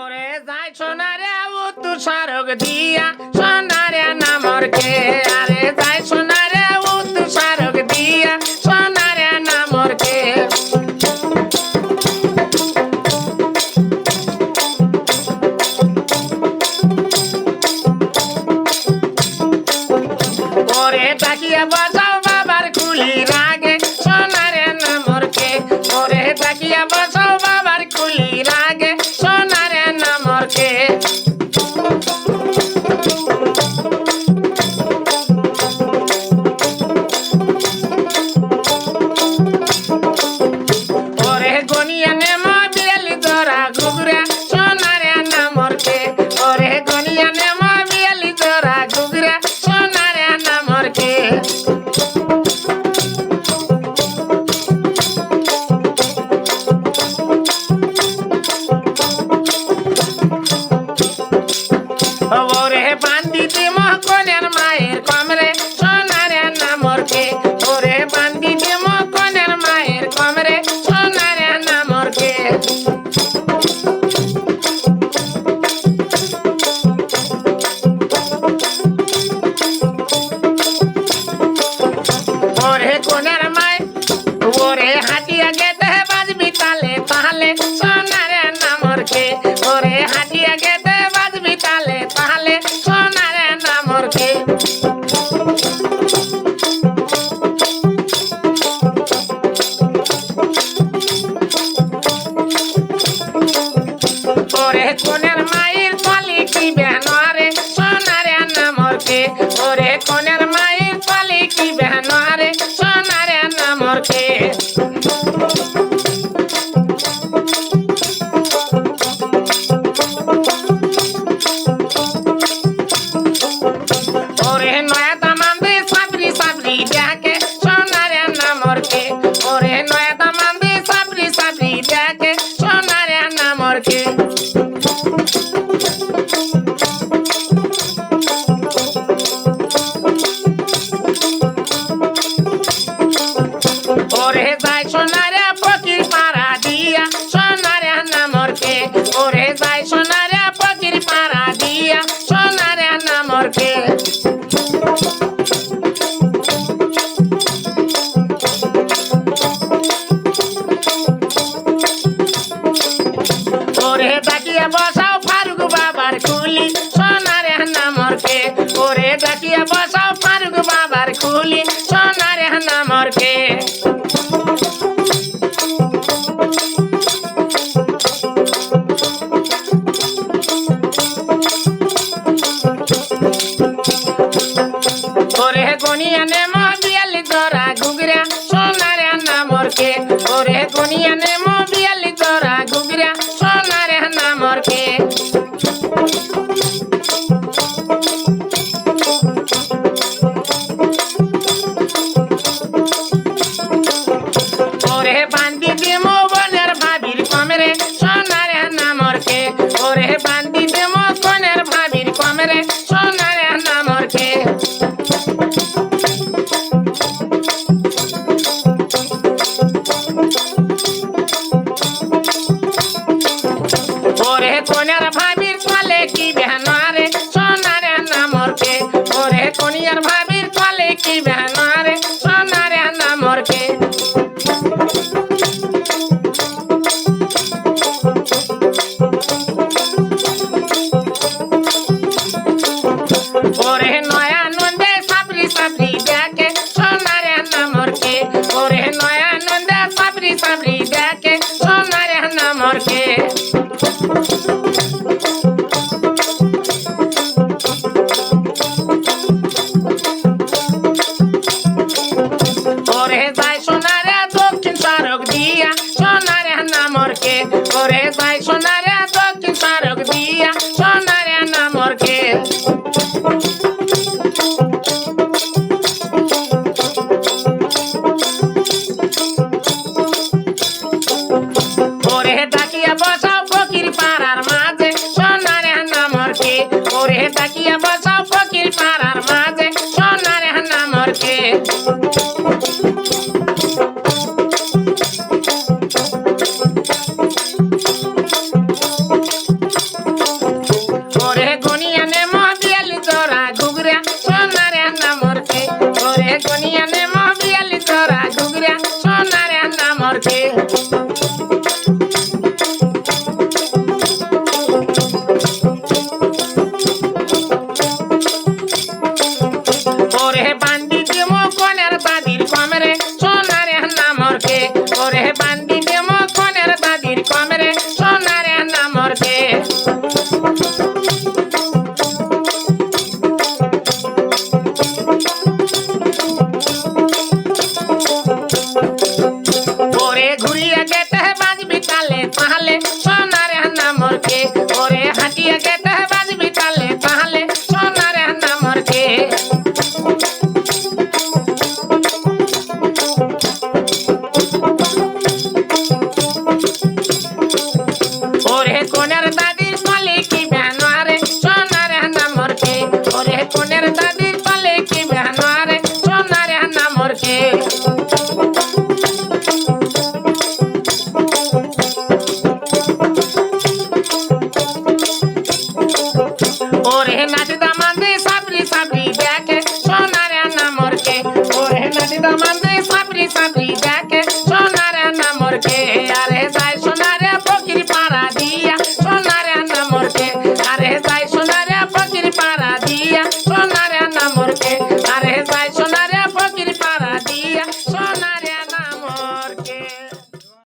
ওরে যাই সোনারে উত্তু সারক দিয়া। সোনারে নামর কে আরে যাই সোনারে উত্তু সারক দিয়া। সোনারে নামর কে ওরে তাকিয়া বসাও বাবার কুলি রাগে সোনারে নামর কে ওরে তাকিয়া বসাও ওরে বান্দিতি মকনের মায়ের কমরে, সোনারে নামর কে? ওরে বান্দিতি মকনের মায়ের কমরে, সোনারে নামর কে? ওরে কোনের মায়? ওরে হাটিয়া গেতে বাজবি তালে তাহলে কোনের মায়ের কলি কি বেহনারে সোনারে নামর কে ওরে কোনের মায়ের কলি কি বেহনারে সোনারে নামর কে ওরে নয়া ওরে ডাকিয়া বসাও ফারুক বাবার কুলি সোনারে নামর কে ওরে ডাকিয়া বসাও ফারুক বাবার কুলি সোনারে নামর কে ওরে গনিয়া নে মবিয়ালি জরা ঘুগরা, সোনারে নামর কে ওরে গনিয়া সাবরি দেখে সোনারে নামর ওরে যাই সোনারে দক্ষিণ তারক দিয়া, সোনারে নামর কে ওরে যাই সোনারে পাড়ার মাঝে সোনারে নামর ওরে নাচি দামান্দি সাবরি সাবরি দেখে সোনারে নামরকে ওরে নাচি দামান্দি সাবরি